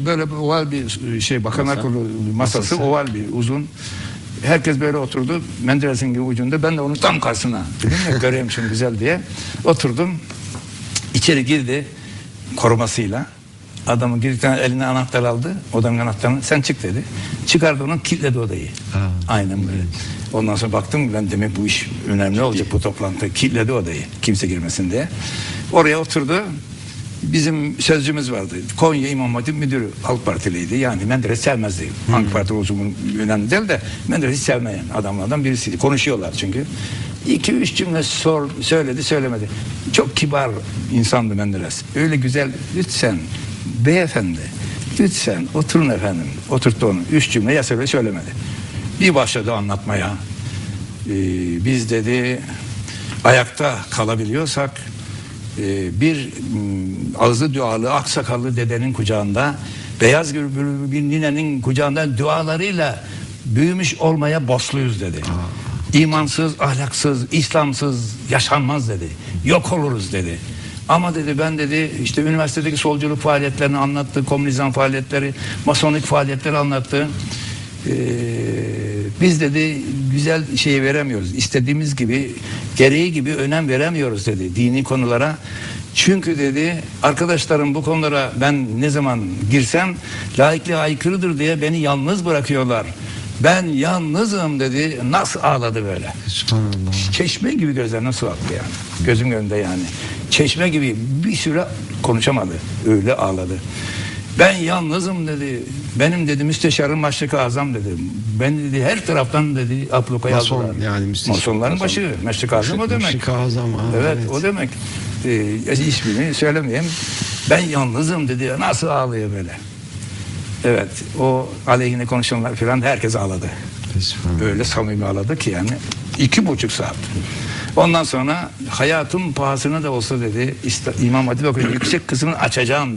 böyle bir oval bir şey bakanlar Masa. kurulu masası, Masası. oval bir uzun. Herkes böyle oturdu. Menderes'in gibi ucunda. Ben de onun tam karşısına. Dedim ya göreyim şunu güzel diye. Oturdum. İçeri girdi korumasıyla. Adamı girdikten eline anahtar aldı. Odanın anahtarını. Sen çık dedi. Çıkardı onu kilitledi odayı. Ha. Aynen böyle. Ondan sonra baktım ben demek bu iş önemli olacak bu toplantı. Kilitledi odayı kimse girmesin diye. Oraya oturdu. Bizim sözcümüz vardı. Konya İmam Hatip Müdürü Halk Partiliydi. Yani Menderes sevmezdi. Hangi parti olsun önemli değil de Menderes'i sevmeyen adamlardan birisiydi. Konuşuyorlar çünkü. İki üç cümle sor, söyledi söylemedi. Çok kibar insandı Menderes. Öyle güzel lütfen beyefendi lütfen oturun efendim. Oturttu onu. Üç cümle ya söyle söylemedi. Bir başladı anlatmaya. Ee, biz dedi ayakta kalabiliyorsak e, bir m, ağzı dualı aksakallı dedenin kucağında beyaz bir ninenin kucağında dualarıyla büyümüş olmaya borçluyuz dedi. İmansız, ahlaksız, İslamsız yaşanmaz dedi. Yok oluruz dedi. Ama dedi ben dedi işte üniversitedeki solculuk faaliyetlerini anlattı, komünizm faaliyetleri, masonik faaliyetleri anlattı. Ee, biz dedi güzel şeyi veremiyoruz. İstediğimiz gibi, gereği gibi önem veremiyoruz dedi dini konulara. Çünkü dedi arkadaşlarım bu konulara ben ne zaman girsem laikliğe aykırıdır diye beni yalnız bırakıyorlar. Ben yalnızım dedi. Nasıl ağladı böyle. Subhanallah. Çeşme gibi gözler nasıl aktı yani. Gözüm önünde yani. Çeşme gibi bir süre konuşamadı. Öyle ağladı. Ben yalnızım dedi. Benim dedi müsteşarım Maşrık Azam dedi. Ben dedi her taraftan dedi apluka Mason, yazdılar. yani müsteşar. Masonların Mason. başı. Meşrik Azam o demek. Meşrik Azam, ha, evet, evet. o demek. Ee, ismini söylemeyeyim. Ben yalnızım dedi. Nasıl ağlıyor böyle. Evet o aleyhine konuşanlar falan herkes ağladı. Subhanallah. Öyle samimi ağladı ki yani iki buçuk saat. Ondan sonra hayatın pahasına da olsa dedi İmam Hatip Okulu yüksek kısmını açacağım